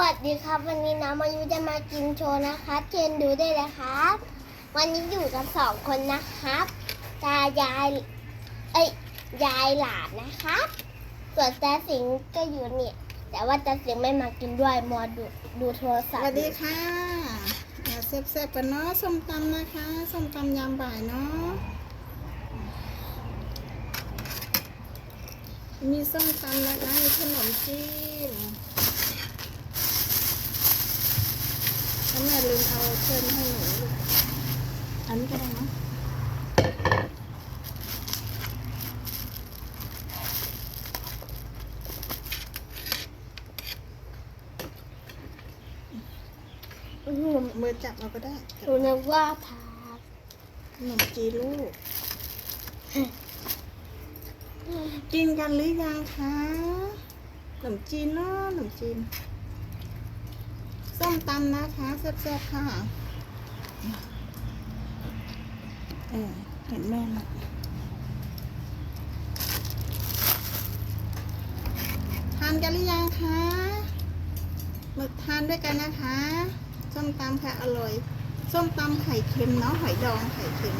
วัสดีครับวันนี้น้องมายุจะมากินโชว์นะคะเชิญดูได้เลยครับ วันนี้อยู่กันสองคนนะครับตายายเอ้ยยายหลานนะครับส่วนตาสิงก็อยู่เนี่ยแต่ว่าตาสิงไม่มากินด้วยมอดูดูโทรศัพท์วัสดีค่ะอ่าแซ่บๆกันเนาะส้มตำนะคะส้มตำยามบ่ายเนาะมีส้มตำนะคะมีขนมจีน ถ้าแม่ลืมเอาเพิ่มให้หนูลูกอันนี้ก็ได้เนาะมือจับเราก็ได้หนูนึกว่าพาขนมจีลูก กินกันหรือยังคะขนมจีนเนาะขนมจีน ส้มตำนะคะแซ่บๆค่ะเออเห็นแม่ไหมทานกันหรือยังคะหมาทานด้วยกันนะคะ ส้มตำค่ะอร่อย ส้มตำไข่เค็มเนาะหอยดองไข่เค็ม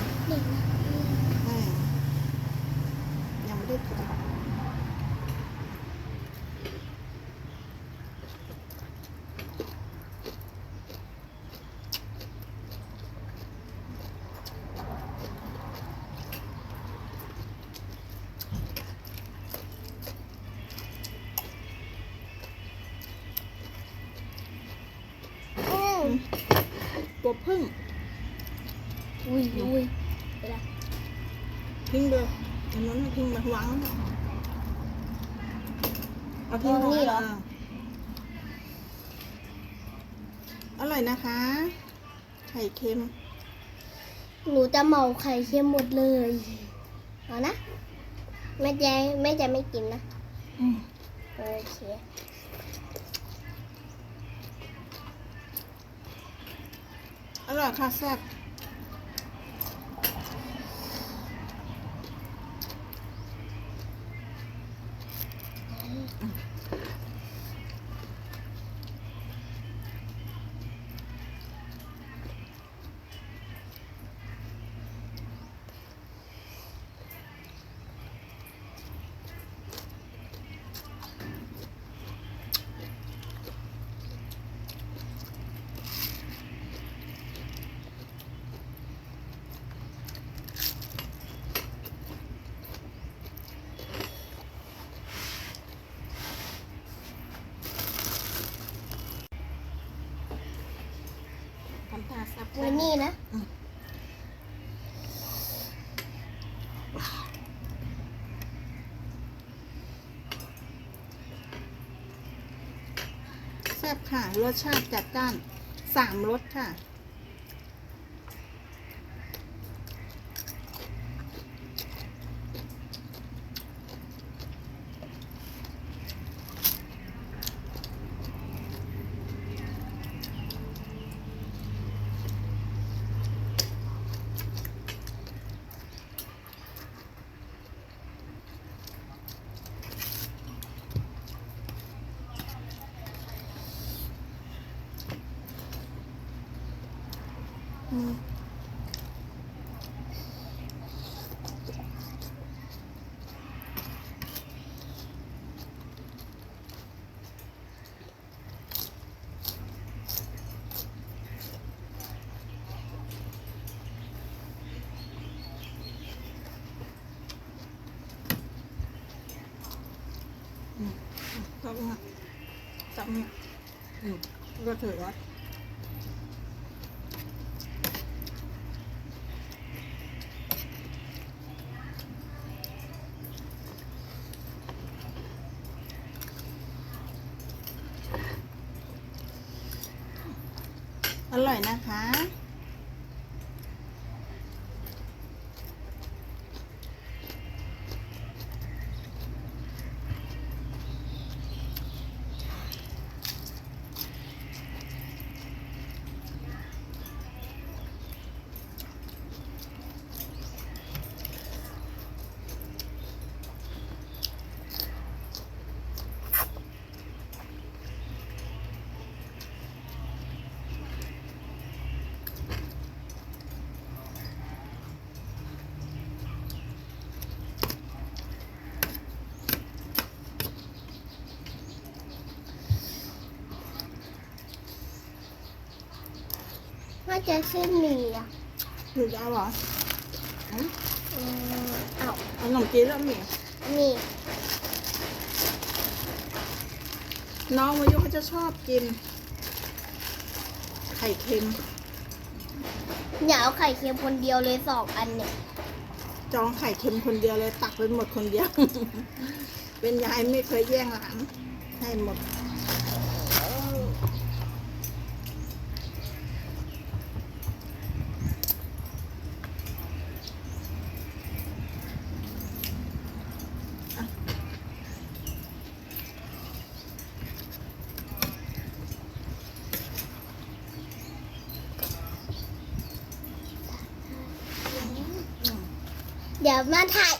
เค็ม หนูจะเมาไข่เค็มหมดเลย เอานะแม่จะแม่จะไม่กินนะอืมโอเคอร่อยค่ะแซ่บ นี่นะ แซ่บค่ะ รสชาติจัดจ้านสามรสค่ะ อืม จับเนี่ยจับเนี่ จะเส้นหมี่อะหรือจะเอาเหรออืมอืมเอาเอาขนมจีนแล้วหมีนี่น้องวายุเขาจะชอบกิน ไข่เค็มอย่าเอาไข่เค็มคนเดียวเลยสองอันเนี่ยจองไข่เค็มคนเดียวเลยตักเป็นหมดคนเดียว เป็นยายไม่เคยแย่งหลานให้หมด เดี๋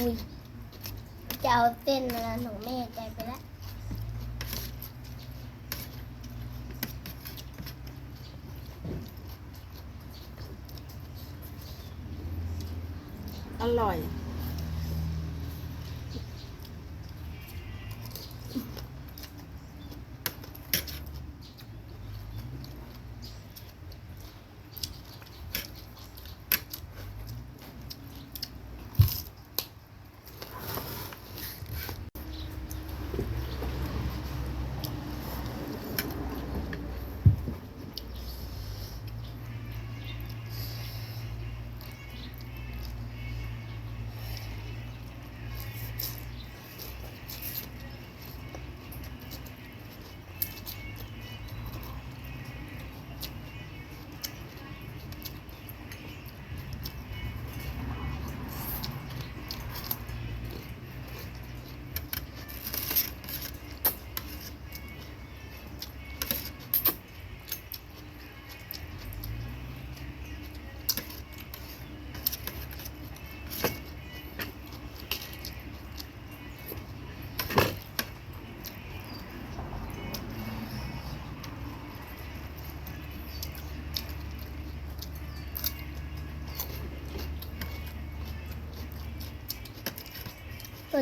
อุ้ยจะเอาเส้นมาหนูแม่ใจไปแล้วอร่อย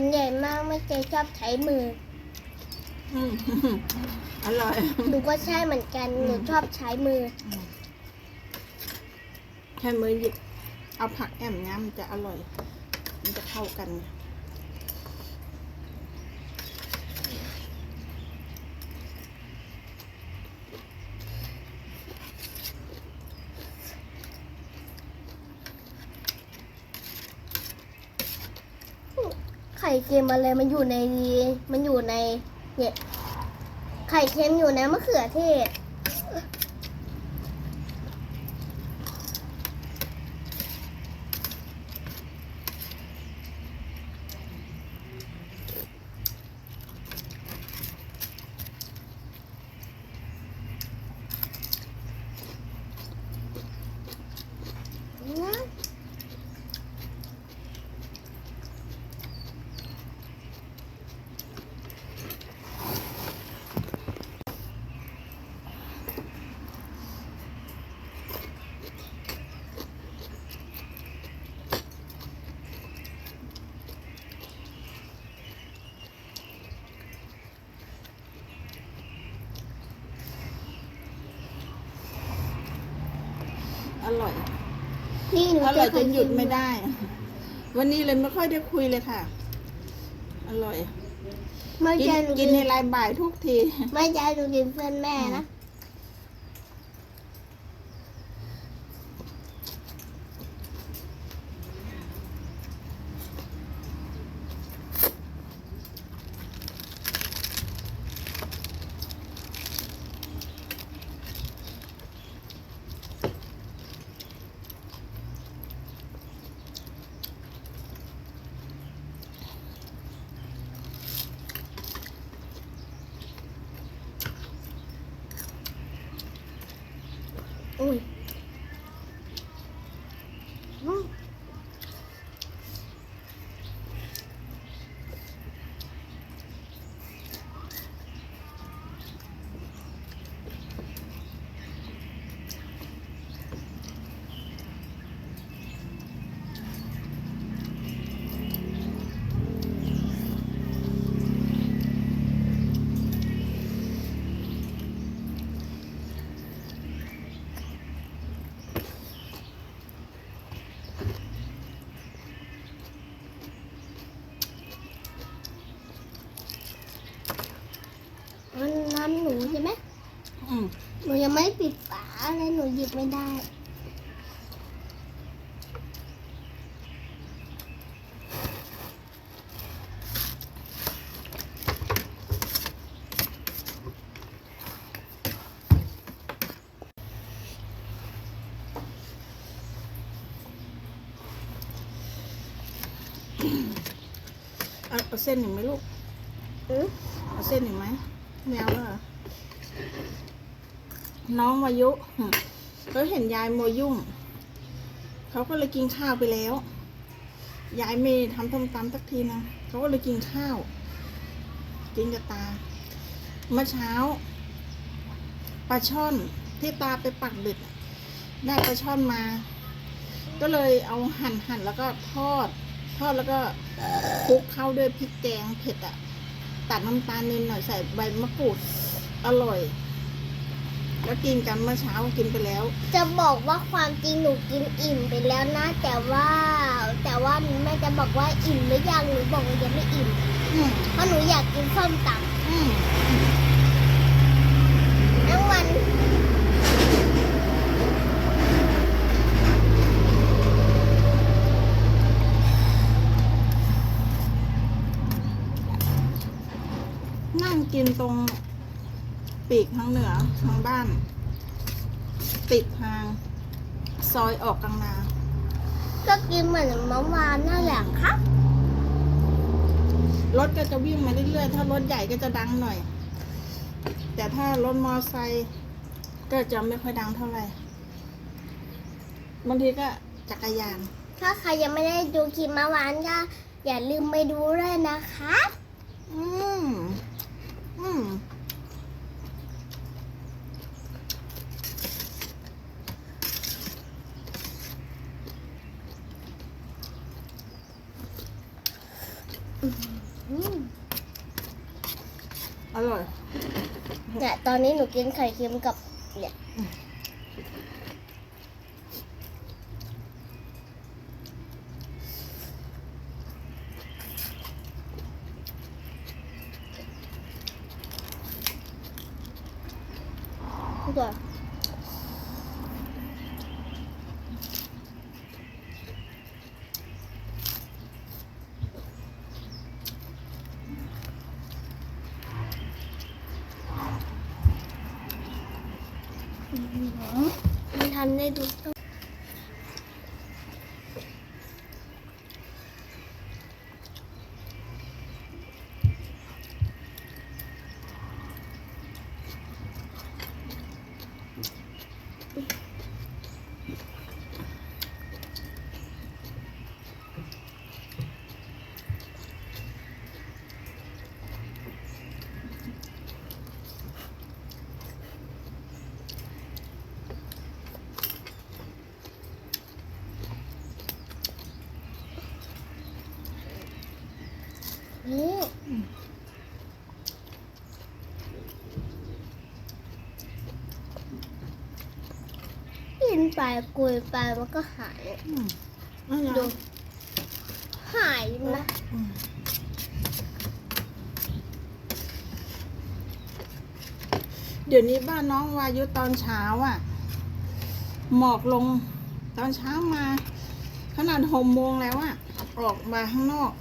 นใหญ่มากไม่เคยชอบใช้มือ อืมอร่อย หนูก็ใช่เหมือนกัน หนูชอบใช้มือแค่มือหยิบเอาผักแอมน้ำมันจะอร่อย มันจะเข้ากัน ไข่เค็มอะไรมันอยู่ในมันอยู่ในเนี่ยไข่เค็มอยู่ในมะเขือเทศ นะ อร่อย นี่หนู อร่อยจไข่นหเค็ยุดไม่ได้ วันนี้เลยไม่ค่อยได้คุยเลยค่ะ อร่อย ไม่กินใช่หนูกินในรายบ่ายทุกที ไม่ใช่หนูกินเพื่อนแม่นะ อุ้ยอืม มันน้ำหนูใช่ไหม อืม หนูยังไม่ปิดฝาเลยหนูหยิบไม่ได้ เอาเส้นหนึ่งไหมลูกเออเอาเส้นหนึ่งไหมแมววเหรอน้องวายุเขาเห็นยายโมวยุ่ง เขาก็เลยกินข้าวไปแล้ว ยายไม่ทำต้มตำสักทีนะเขาก็เลยกินข้าว กินกับตา เมื่อเช้าปลาช่อนที่ตาไปปักเบ็ดได้ปลาช่อนมา ก็เลยเอาหั่นหั่นแล้วก็ทอด ทอดแล้วก็คลุกเข้าด้วยพริกแกงเผ็ดอะ ตัดน้ำตาลนิดหน่อยใส่ใบมะกรูดอร่อย แล้วกินกันเมื่อเช้ากินไปแล้ว จะบอกว่าความจริงหนูกินอิ่มไปแล้วนะ แต่ว่า แต่ว่าแม่จะบอกว่าอิ่มหรือยังหนูบอกว่ายังไม่อิ่มอืมเพราะหนูอยากกินส้มตอืมำทั้งวัน กินตรงปีกทางเหนือทางบ้าน ติดทาง ซอยออกกลางนา ก็กินเหมือนเมื่อวานนั่นแหละครับรถก็จะวิ่งมาเรื่อยๆ ถ้ารถใหญ่ก็จะดังหน่อย แต่ถ้ารถมอไซค์ก็จะไม่ค่อยดังเท่าไหร่ บางทีก็จักรยาน ถ้าใครยังไม่ได้ดูคลิปเมื่อวานก็อย่าลืมไปดูด้วยนะครับอืม อืมอืมอร่อย เนี่ยตอนนี้หนูกินไข่เค็มกับเนี่ย ตัว มันทำได้ดูต้องนี่กิน ไปกุยไปมันก็หายอืมไม่ยาดูยหายนะอืมเดี๋ยวนี้บ้านน้องวายุตอนเช้าอะ หมอกลงตอนเช้ามา ขนาดหกโมงแล้วอะ ออกมาข้างนอก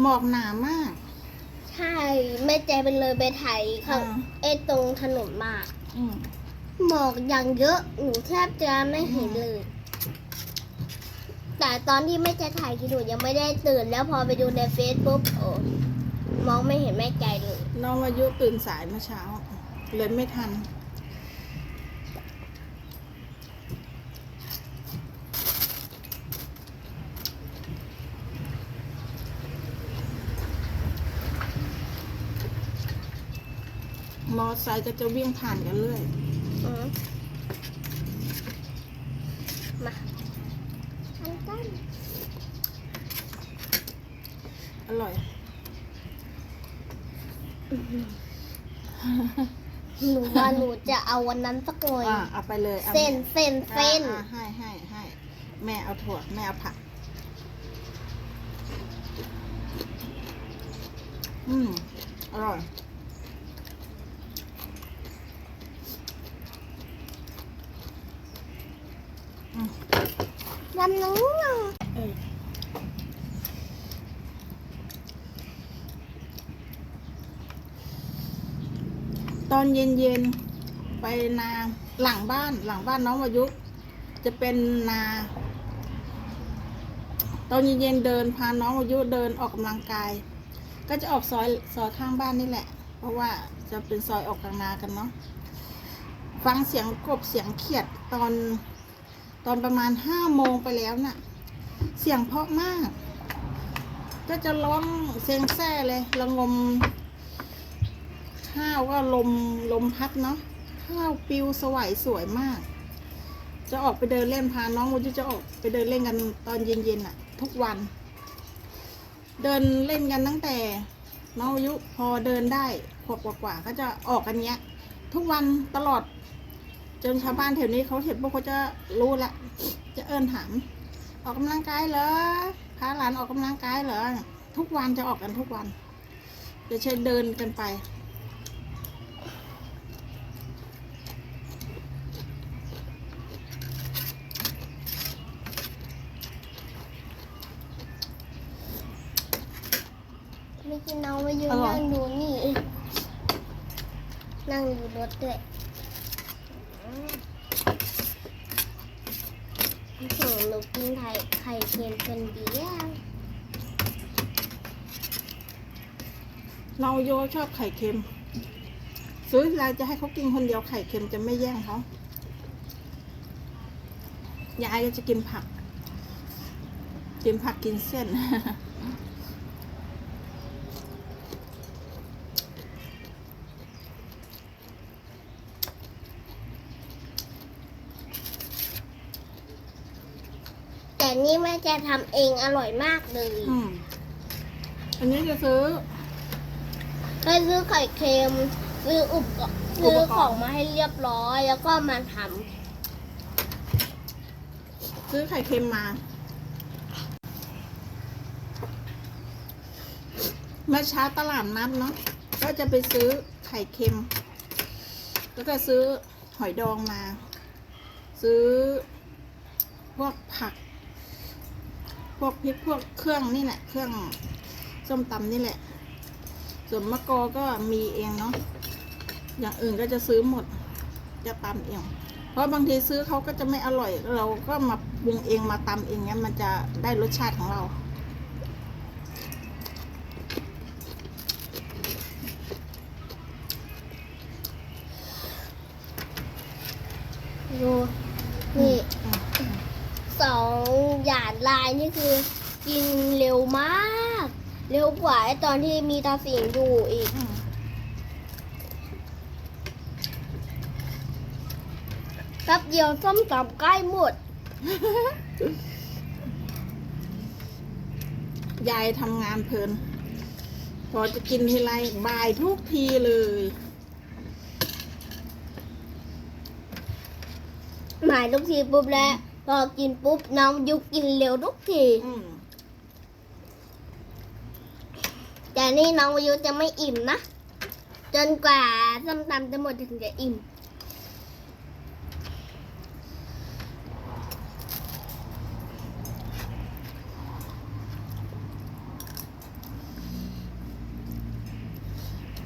หมอกหนามาก ใช่แม่ใจเป็นเลยไปไถเขาอ่าไอ้ตรงถนนมาก อืม หมอกอย่างเยอะหนูแทบจะไม่เห็นเลย แต่ตอนที่แม่ใจถ่ายกินหนูยังไม่ได้ตื่น แล้วพอไปดูในเฟซปุ๊บโอ้มองไม่เห็นแม่ใจเลยน้องวายุตื่นสายเมื่อเช้า เลยไม่ทัน มอไซค์ก็จะวิ่งผ่านกันเรื่อย อืมมาทำกัน อร่อย หนูว่าหนูจะ เอาวันนั้นสักหน่อยอ่าเอาไปเลยอาเส้นเส้นเส้นอ่าอ่าให้ให้ให้แม่เอาถั่วแม่เอาผัก อืมอร่อยลำนู้นเออตอนเย็นๆ ไปนาหลังบ้านหลังบ้านน้องวายุจะเป็นนา ตอนเย็นๆเดินพาน้องวายุเดินออกกำลังกาย ก็จะออกซอยซอยข้างบ้านนี่แหละ เพราะว่าจะเป็นซอยออกกลางนากันเนาะฟังเสียงกบเสียงเขียดตอนตอนประมาณห้าโมงไปแล้วน่ะ เสียงเพราะมาก ก็จะร้องเสียงแซ่เลยระงมข้าวก็ลมลมพัดเนาะ ข้าวปิวสวยสวยมาก จะออกไปเดินเล่นพาน้องวุฒิจะออกไปเดินเล่นกันตอนเย็นๆน่ะ ทุกวัน เดินเล่นกันตั้งแต่น้องอายุพอเดินได้ขวบกว่าๆก็จะออกกันเนี้ย ทุกวันตลอด จนชาวบ้านแถวนี้เขาเห็นพวกเขาจะรู้ละ จะเอิญถามออกกำลังกายเหรอพาหลานออกกำลังกายเหรอทุกวันจะออกกันทุกวันจะใช้เดินกันไป ไม่ นน้องไปยืนนั่งดูนี่ นั่งอยู่รถด้วยส่งหนูกินไข่ไข่เค็มคนเดียวน้องโยชอบไข่เค็ม ซื้อทีไรจะให้เขากินคนเดียวไข่เค็มจะไม่แย่งเขายายก็จะกินผัก กินผักกินเส้น แต่นี่ แม่จะทำเองอร่อยมากเลยอืมอันนี้จะซื้อเคยซื้อไข่เค็มซื้ออุปกรณ์อุซื้ปอกรณ์ ของมาให้เรียบร้อย แล้วก็มาทซื้อไข่เค็มมา เมื่อเช้าตลาดนัดเนาะ ก็จะไปซื้อไข่เค็ม แล้วก็ซื้อหอยดองมา ซื้อพวกผัก พวกพริกพวกเครื่องนี่แหละ เครื่องส้มตำนี่แหละ ส่วนมะกอก็มีเองเนาะ อย่างอื่นก็จะซื้อหมด จะตำเอง เพราะบางทีซื้อเขาก็จะไม่อร่อย เราก็มาปรุงเองมาตำเองเนี้ยมันจะได้รสชาติของเราดู หยาดลายนี่คือกินเร็วมาก เร็วกว่าไอตอนที่มีตาสิงอยู่อีกอืมแป๊บเดียวส้มตำใกล้หมด ยายทำงานเพลิน พอจะกินทีไรบ่ายทุกทีเลยหมายทุกทีปุ๊บแล้ว พอกินปุ๊บน้องยุกกินเร็วทุกที อืมแต่นี่น้องวายุจะไม่อิ่มนะ จนกว่าส้มตำจะหมดถึงจะอิ่ม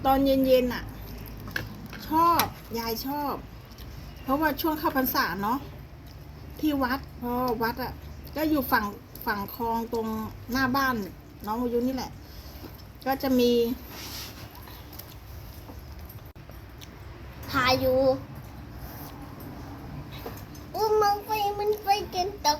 ตอนเย็นๆอะ ชอบ ยายชอบ เพราะว่าช่วงเข้าพรรษาเนาะ ที่วัดเพราะวัดอะ ก็อยู่ฝั่งฝั่งคลองตรงหน้าบ้าน น้องอายุนี่แหละ ก็จะมี พายุอุ้มมันไปมันไปจนตก